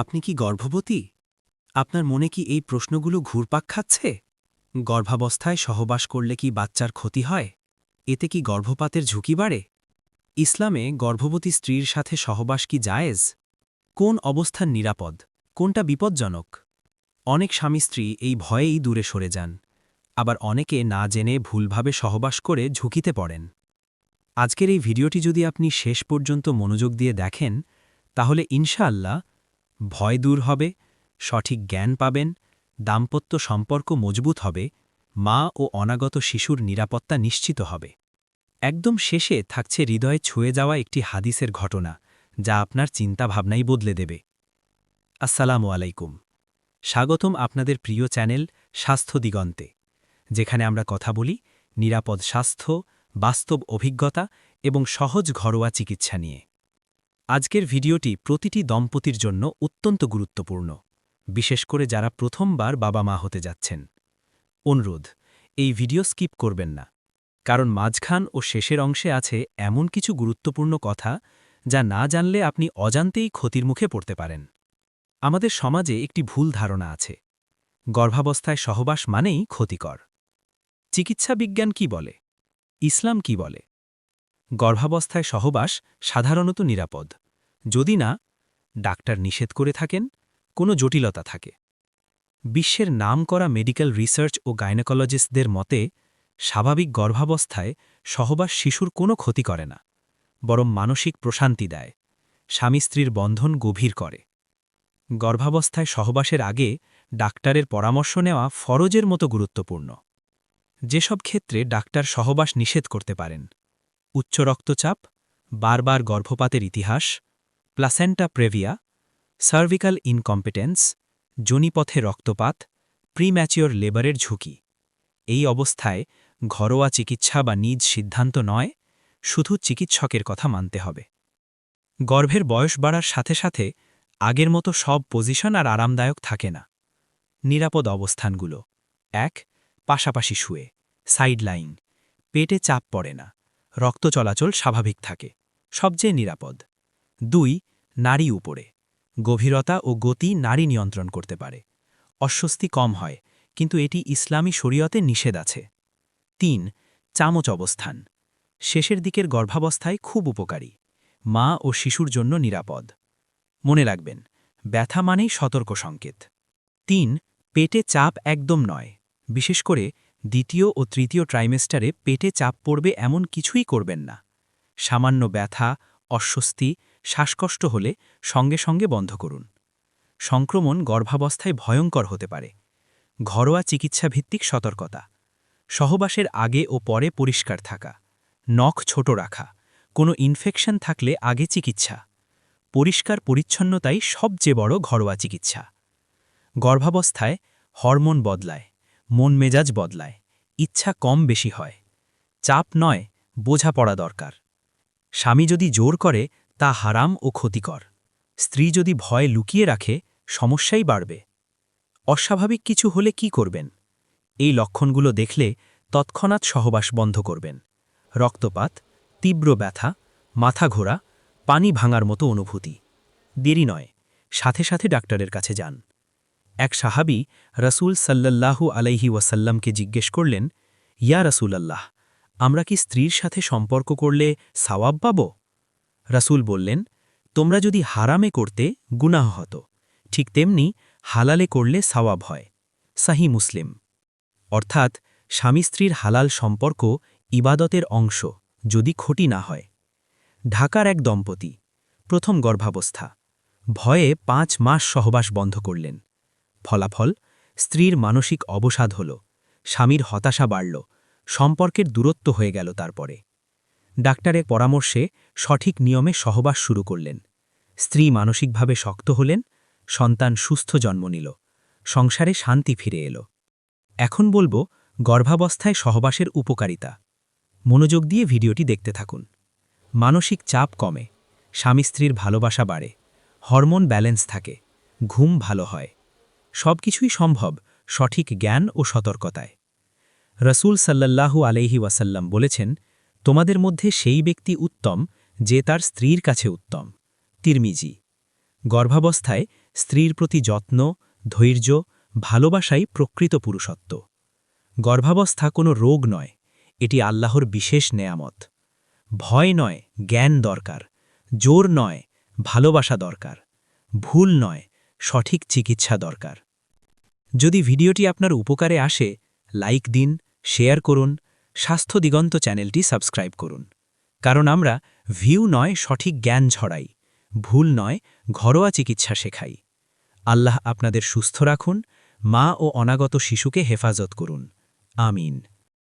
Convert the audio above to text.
আপনি কি গর্ভবতী? আপনার মনে কি এই প্রশ্নগুলো ঘুরপাক খাচ্ছে? গর্ভাবস্থায় সহবাস করলে কি বাচ্চার ক্ষতি হয়? এতে কি গর্ভপাতের ঝুঁকি বাড়ে? ইসলামে গর্ভবতী স্ত্রীর সাথে সহবাস কি জায়েজ? কোন অবস্থান নিরাপদ? কোনটা বিপজ্জনক? অনেক স্বামী স্ত্রী এই ভয়েই দূরে সরে যান। আবার অনেকে না জেনে ভুলভাবে সহবাস করে ঝুঁকিতে পড়েন। আজকের এই ভিডিওটি যদি আপনি শেষ পর্যন্ত মনোযোগ দিয়ে দেখেন, তাহলে ইনশাআল্লাহ ভয় দূর হবে, সঠিক জ্ঞান পাবেন, দাম্পত্য সম্পর্ক মজবুত হবে, মা ও অনাগত শিশুর নিরাপত্তা নিশ্চিত হবে। একদম শেষে থাকছে হৃদয়ে ছুঁয়ে যাওয়া একটি হাদিসের ঘটনা, যা আপনার চিন্তাভাবনাই বদলে দেবে। আসসালামু আলাইকুম। স্বাগতম আপনাদের প্রিয় চ্যানেল স্বাস্থ্য দিগন্তে, যেখানে আমরা কথা বলি নিরাপদ স্বাস্থ্য, বাস্তব অভিজ্ঞতা এবং সহজ ঘরোয়া চিকিৎসা নিয়ে। আজকের ভিডিওটি প্রতিটি দম্পতির জন্য অত্যন্ত গুরুত্বপূর্ণ। বিশেষ করে যারা প্রথমবার বাবা মা হতে যাচ্ছেন। অনুরোধ, এই ভিডিও স্কিপ করবেন না। কারণ মাঝখান ও শেষের অংশে আছে এমন কিছু গুরুত্বপূর্ণ কথা যা না জানলে আপনি অজান্তেই ক্ষতির মুখে পড়তে পারেন। আমাদের সমাজে একটি ভুল ধারণা আছে। গর্ভাবস্থায় সহবাস মানেই ক্ষতিকর। চিকিৎসা বিজ্ঞান কি বলে? ইসলাম কি বলে? গর্ভাবস্থায় সহবাস সাধারণত নিরাপদ। যদি না, ডাক্তার নিষেধ করে থাকেন, কোনো জটিলতা থাকে। বিশ্বের নাম করা মেডিকেল রিসার্চ ও গাইনোকোলজিস্টদের মতে, স্বাভাবিক গর্ভাবস্থায় সহবাস শিশুর কোনো ক্ষতি করে না, বরং মানসিক প্রশান্তি দেয়, স্বামী স্ত্রীর বন্ধন গভীর করে। গর্ভাবস্থায় সহবাসের আগে ডাক্তারের পরামর্শ নেওয়া ফরজের মতো গুরুত্বপূর্ণ। যেসব ক্ষেত্রে ডাক্তার সহবাস নিষেধ করতে পারেন, উচ্চ রক্তচাপ, বারবার গর্ভপাতের ইতিহাস প্লাসেন্টা প্রেভিয়া সার্ভিক্যাল ইনকম্পিটেন্স, জনিপথে রক্তপাত, প্রিম্যাচিওর লেবারের ঝুঁকি। এই অবস্থায় ঘরোয়া চিকিৎসা বা নিজ সিদ্ধান্ত নয়, শুধু চিকিৎসকের কথা মানতে হবে। গর্ভের বয়স বাড়ার সাথে সাথে আগের মতো সব পজিশন আর আরামদায়ক থাকে না। নিরাপদ অবস্থানগুলো। এক, পাশাপাশি শুয়ে। সাইড লাইন পেটে চাপ পড়ে না। রক্ত চলাচল স্বাভাবিক থাকে। সবচেয়ে নিরাপদ। দুই, নারী উপরে। গভীরতা ও গতি নারী নিয়ন্ত্রণ করতে পারে। অস্বস্তি কম হয়, কিন্তু এটি ইসলামী শরীয়তে নিষেধ আছে। তিন, চামচ অবস্থান। শেষের দিকের গর্ভাবস্থায় খুব উপকারী। মা ও শিশুর জন্য নিরাপদ। মনে রাখবেন, ব্যথা মানেই সতর্ক সংকেত। তিন, পেটে চাপ একদম নয়। বিশেষ করে দ্বিতীয় ও তৃতীয় ট্রাইমেস্টারে পেটে চাপ পড়বে এমন কিছুই করবেন না। সামান্য ব্যথা, অস্বস্তি শ্বাসকষ্ট হলে সঙ্গে সঙ্গে বন্ধ করুন। সংক্রমণ গর্ভাবস্থায় ভয়ঙ্কর হতে পারে। ঘরোয়া চিকিৎসাভিত্তিক সতর্কতা। সহবাসের আগে ও পরে পরিষ্কার থাকা। নখ ছোট রাখা। কোনো ইনফেকশন থাকলে আগে চিকিৎসা। পরিষ্কার পরিচ্ছন্নতাই সবচেয়ে বড় ঘরোয়া চিকিৎসা। গর্ভাবস্থায় হরমোন বদলায়। মন মেজাজ বদলায়। ইচ্ছা কম বেশি হয়। চাপ নয় বোঝা পড়া দরকার। স্বামী যদি জোর করে তা হারাম ও ক্ষতিকর। স্ত্রী যদি ভয় লুকিয়ে রাখে, সমস্যাই বাড়বে। অস্বাভাবিক কিছু হলে কি করবেন? এই লক্ষণগুলো দেখলে তৎক্ষণাৎ সহবাস বন্ধ করবেন। রক্তপাত, তীব্র ব্যথা, মাথা ঘোরা, পানি ভাঙার মতো অনুভূতি। দেরি নয়, সাথে সাথে ডাক্তারের কাছে যান। এক সাহাবি রসুল সাল্লাল্লাহু আলাইহি ওয়াসাল্লামকে জিজ্ঞেস করলেন, ইয়া রসুলাল্লাহ, আমরা কি স্ত্রীর সাথে সম্পর্ক করলে সাওয়াব পাব? রাসূল বললেন, তোমরা যদি হারামে করতে গুনাহ হতো, ঠিক তেমনি হালালে করলে সাওয়াব হয়। সাহি মুসলিম। অর্থাৎ, স্বামী স্ত্রীর হালাল সম্পর্ক ইবাদতের অংশ যদি ক্ষতি না হয়। ঢাকার এক দম্পতি, প্রথম গর্ভাবস্থা, ভয়ে পাঁচ মাস সহবাস বন্ধ করলেন। ফলাফল, স্ত্রীর মানসিক অবসাদ হল, স্বামীর হতাশা বাড়ল, সম্পর্কের দূরত্ব হয়ে গেল তারপরে। ডাক্তারের পরামর্শে সঠিক নিয়মে সহবাস শুরু করলেন। স্ত্রী মানসিকভাবে শক্ত হলেন, সন্তান সুস্থ জন্ম নিল, সংসারে শান্তি ফিরে এলো। এখন বলব, গর্ভাবস্থায় সহবাসের উপকারিতা। মনোযোগ দিয়ে ভিডিওটি দেখতে থাকুন। মানসিক চাপ কমে, স্বামী স্ত্রীর ভালোবাসা বাড়ে, হরমোন ব্যালেন্স থাকে, ঘুম ভালো হয়। সব কিছুই সম্ভব সঠিক জ্ঞান ও সতর্কতায়। রসুল সাল্লাল্লাহু আলাইহি ওয়াসাল্লাম বলেছেন তোমাদের মধ্যে সেই ব্যক্তি উত্তম যে তার স্ত্রীর কাছে উত্তম। তিরমিজি। গর্ভাবস্থায় স্ত্রীর প্রতি যত্ন, ধৈর্য, ভালোবাসাই প্রকৃত পুরুষত্ব। গর্ভাবস্থা কোনো রোগ নয়, এটি আল্লাহর বিশেষ নেয়ামত। ভয় নয়, জ্ঞান দরকার। জোর নয়, ভালোবাসা দরকার। ভুল নয়, সঠিক চিকিৎসা দরকার। যদি ভিডিওটি আপনার উপকারে আসে, লাইক দিন, শেয়ার করুন স্বাস্থ্য দিগন্ত চ্যানেলটি সাবস্ক্রাইব করুন। কারণ আমরা ভিউ নয়, সঠিক জ্ঞান ঝড়াই ভুল নয়, ঘরোয়া চিকিৎসা শেখাই। আল্লাহ আপনাদের সুস্থ রাখুন, মা ও অনাগত শিশুকে হেফাজত করুন। আমিন।